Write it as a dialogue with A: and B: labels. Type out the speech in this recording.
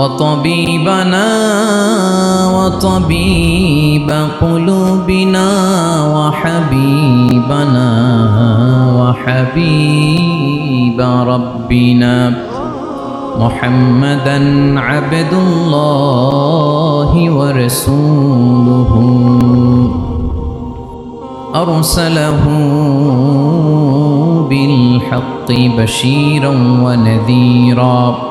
A: وطبيبنا وطبيب قلوبنا وحبيبنا وحبيب ربنا محمدا عبد الله ورسوله أرسله بالحق بشيرا ونذيرا